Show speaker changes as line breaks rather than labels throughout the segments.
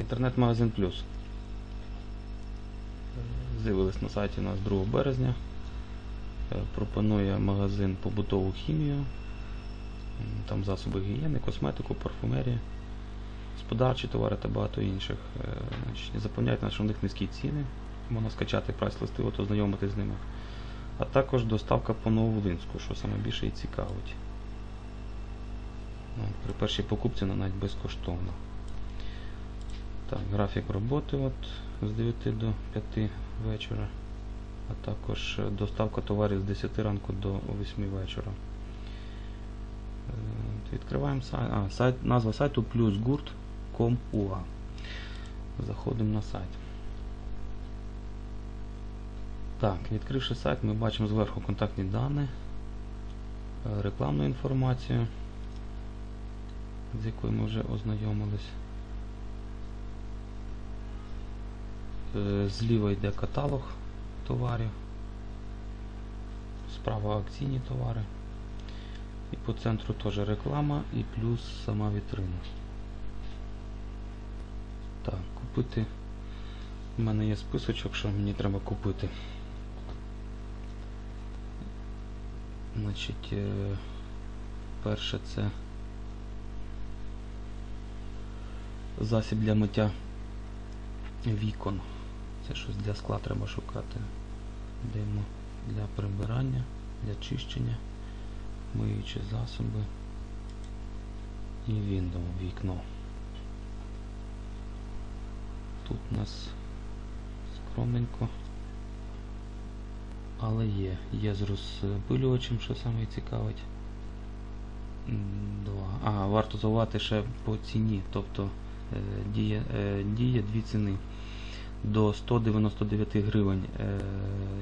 інтернет-магазин Плюс. З'явились на сайті у нас 2 березня. Е, Пропонує магазин побутову хімію, там засоби гігієни, косметику, парфумерію, господарчі товари та багато інших. Е, заповняйте, що в них низькі ціни, можна скачати прайс-листи, от ознайомитись з ними. А також доставка по Нововолинську, що саме більше і цікавить. Ну, При першій покупці вона навіть безкоштовно. Так, графік роботи от, з 9 до 5 вечора, а також е, доставка товарів з 10 ранку до 8 вечора. Е, Відкриваємо сайт. А, сайт, назва сайту plusgurt.com.ua. Заходимо на сайт. Так, відкривши сайт, ми бачимо зверху контактні дані, е, рекламну інформацію, з якою ми вже ознайомились. Е, Зліва йде каталог товарів, справа акційні товари. І по центру теж реклама і плюс сама вітрина. Так, купити. У мене є списочок, що мені треба купити. Значить, е, перше це засіб для миття вікон. Це щось для скла треба шукати. Йдемо для прибирання, для чищення, миючі засоби і Windows вікно. Тут у нас скромненько. Але є. Є з розпилювачем, що саме цікавить. Два. А, варто заувати ще по ціні. Тобто е, діє, е, діє дві ціни. До 199 гривень е,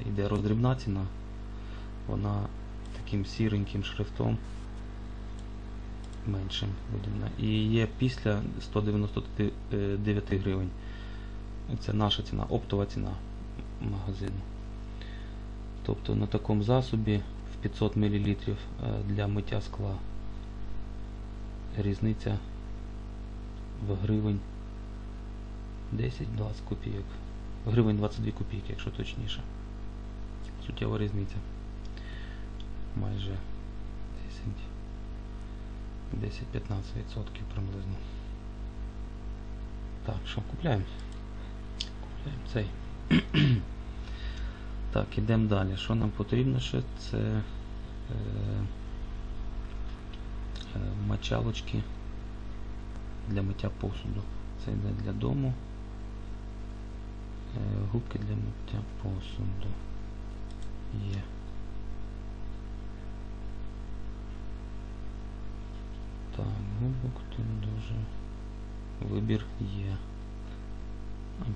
йде роздрібна ціна. Вона таким сіреньким шрифтом меншим видана. І є після 199 гривень. Це наша ціна, оптова ціна магазину. Тобто на такому засобі в 500 мл е, для миття скла різниця в гривень 10-20 копійок. Гривень 22 копійки, якщо точніше. Суттєва різниця. Майже 10 10-15% приблизно. Так, що купляємо? Купляємо цей. Так, ідемо далі. Що нам потрібно ще? Це е, е, мочалочки для миття посуду. Це йде для дому. Е, губки для миття посуду. Є. Так, губок тут дуже. Вибір є.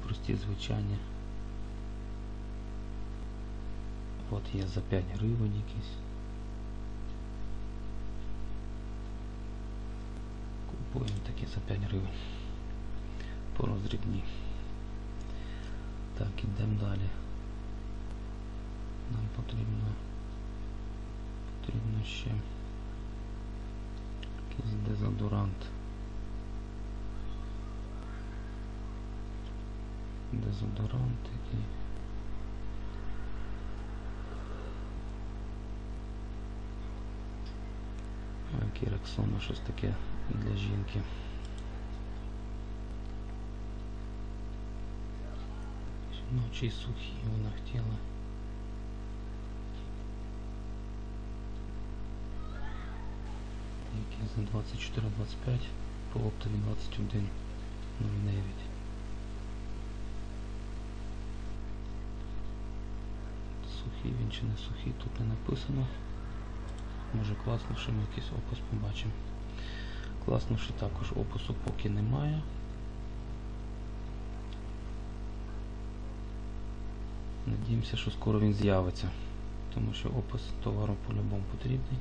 Прості звичайні. От є за 5 гривень якісь. Купуємо такі за 5 гривень. По роздрібні. Так, ідемо далі. Нам потрібно потрібно ще якийсь дезодорант. Дезодорант який. Кірексона, щось таке для жінки. Ночі сухі вона хотіла. Які за 24-25 по оптові 21.09. Сухий він чи не сухий, тут не написано. Може класно, що ми якийсь опис побачимо. Класно, що також опису поки немає. Надіємося, що скоро він з'явиться, тому що опис товару по-любому потрібний.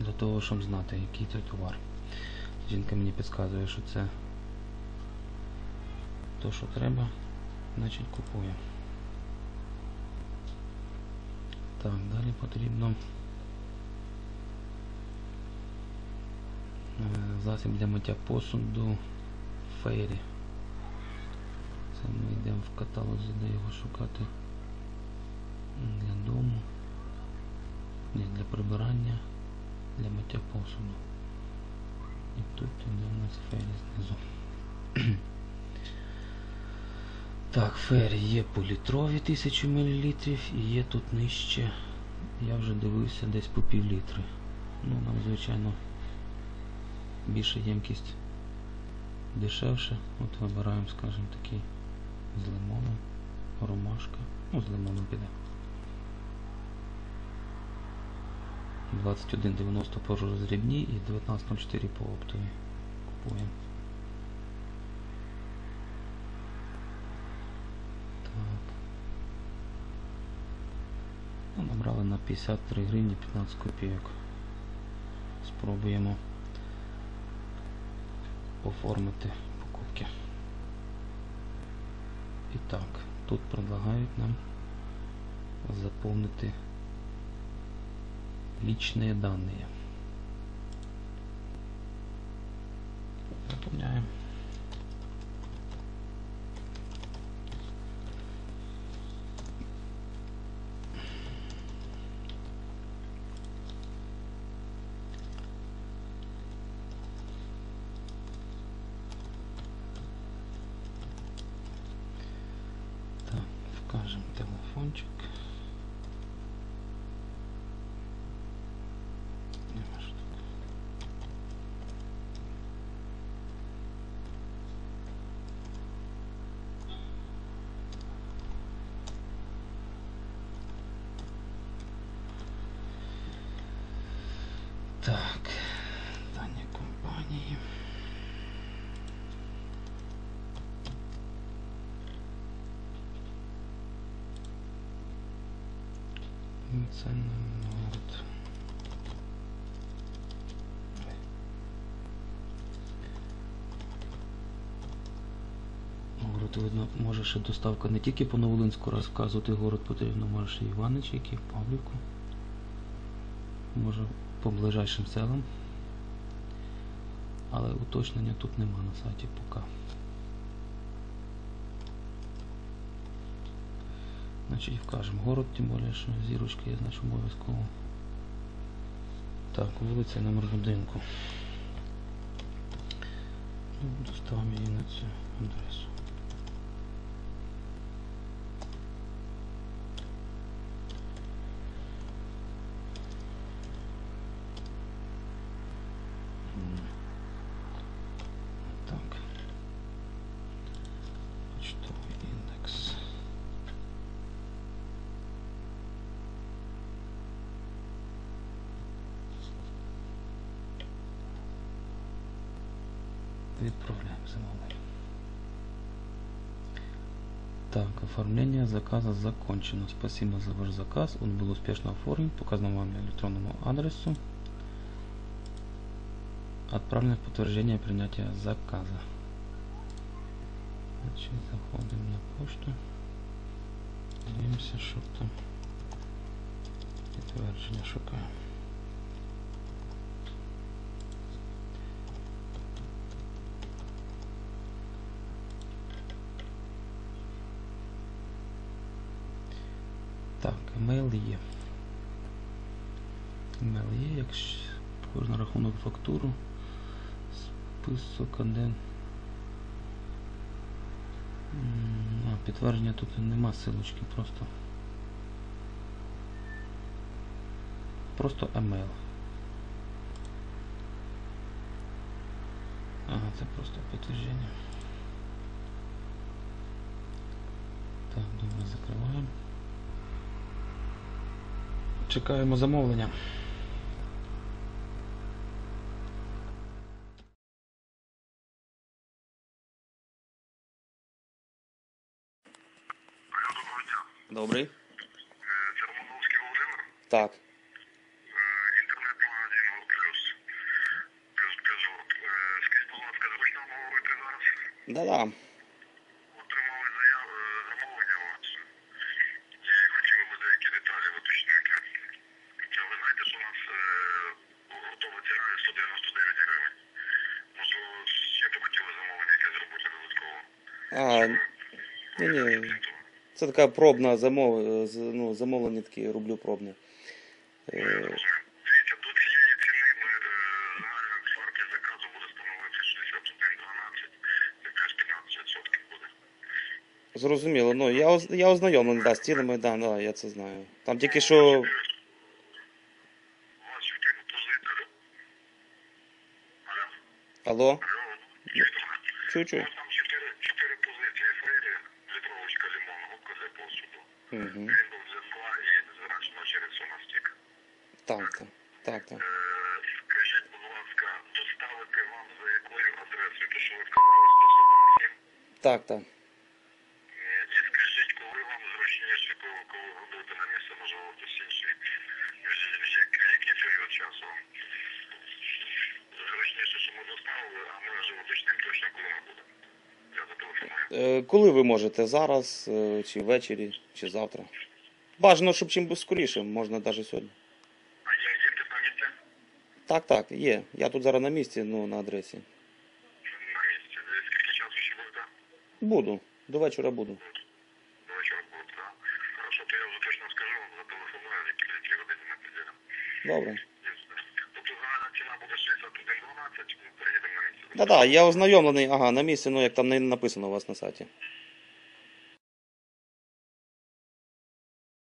Для того, щоб знати, який це товар. Жінка мені підказує, що це то, що треба, значить купує. Так, далі потрібно е, засіб для миття посуду Фейрі. Це ми йдемо в каталозі, де його шукати для дому. Ні, для прибирання, для миття посуду. І тут іде у нас фері знизу. Так, фері є по літрові 1000 мл і є тут нижче. Я вже дивився десь по пів літри. Ну, нам, звичайно, більша ємкість дешевше. От вибираємо, скажімо, такий з лимоном, ромашка. Ну, з лимоном піде. 21,90 по розрібній і 19,04 по оптовій. Купуємо. Ну, набрали на 53 гривні 15 копійок. Спробуємо оформити І так, тут предлагають нам заповнити личные данные. Заполняем. Вкажем телефончик. Нема ж тут. Так, дані компанії. Це не. Город, видно, може ще доставка не тільки по Новолинську розказувати город потрібно, може ще Іванич, який в Павлівку. Може по ближайшим селам. Але уточнення тут нема на сайті поки. Значить вкажемо город, тим більше, що зірочка є, значить обов'язково. Так, вулиця номер будинку. Ну, Доставимо її на цю адресу. Відправляємо замовлення. Так, оформление заказа закончено. Спасибо за ваш заказ. Он был успешно оформлен по указанному вам электронному адресу. Отправлено подтверждение принятия заказа. Значит, заходим на почту. Дивимося, що там. Підтвердження шукаємо. Емейл є. Якщо кожен рахунок фактуру. Список один. А, підтвердження тут нема силочки, просто. Просто емейл. Ага, це просто підтвердження. Так, добре, закриваємо. Чекаємо замовлення.
Доброго дня.
Добрий.
Це Романовський Володимир.
Так.
Е, Інтернет-магазин Плюс». Плюс плюс. Е, Скажіть, будь ласка, зручно говорити зараз?
Да-да.
Отримали заяву е, замовлення у вас. І хотіли би деякі деталі уточнити. Е, Ви знаєте, що у нас е, готова ціна 199 гривень.
А, ні, ні. Це така пробна замов, ну, замовлення такі роблю пробне. Е,
Дивіться, до цієї ціни ми е, загальна заказу буде становити 61,12, це плюс 15% буде.
Зрозуміло, ну я, оз- я ознайомлений да, з цінами, да, да, я це знаю. Там тільки що.
У вас 4 позиції. Алло,
Алло?
мене?
Чую-чую.
Там посуду.
Угу.
Він був для скла і зрачно через сонастік.
Так, так, так, так.
Е, Скажіть, будь ласка, доставити вам за якою адресою, то що ви вказали 147?
Так, так.
Е, І скажіть, коли вам зручніше, коли, коли ви будете на місце, можливо, хтось інший, в, в, як- в який період часу вам зручніше, що ми доставили, а ми вже уточнимо точно, коли ми будемо. Я зателефоную.
Е, коли ви можете? Зараз, е, чи ввечері, чи завтра? Бажано, щоб чим скоріше, можна навіть сьогодні.
А є, на місці?
Так, так, є. Я тут зараз на місці, ну, на адресі.
На місці. Е, Скільки часу ще будете?
Буду. До вечора буду.
До вечора будете, так? Хорошо, то я вже точно скажу, зателефоную, які, години ми підійдемо.
Добре.
Тобто загальна ціна буде 61,12, ми приїдемо на місце.
Так, так, я ознайомлений, ага, на місці, ну як там не написано у вас на сайті.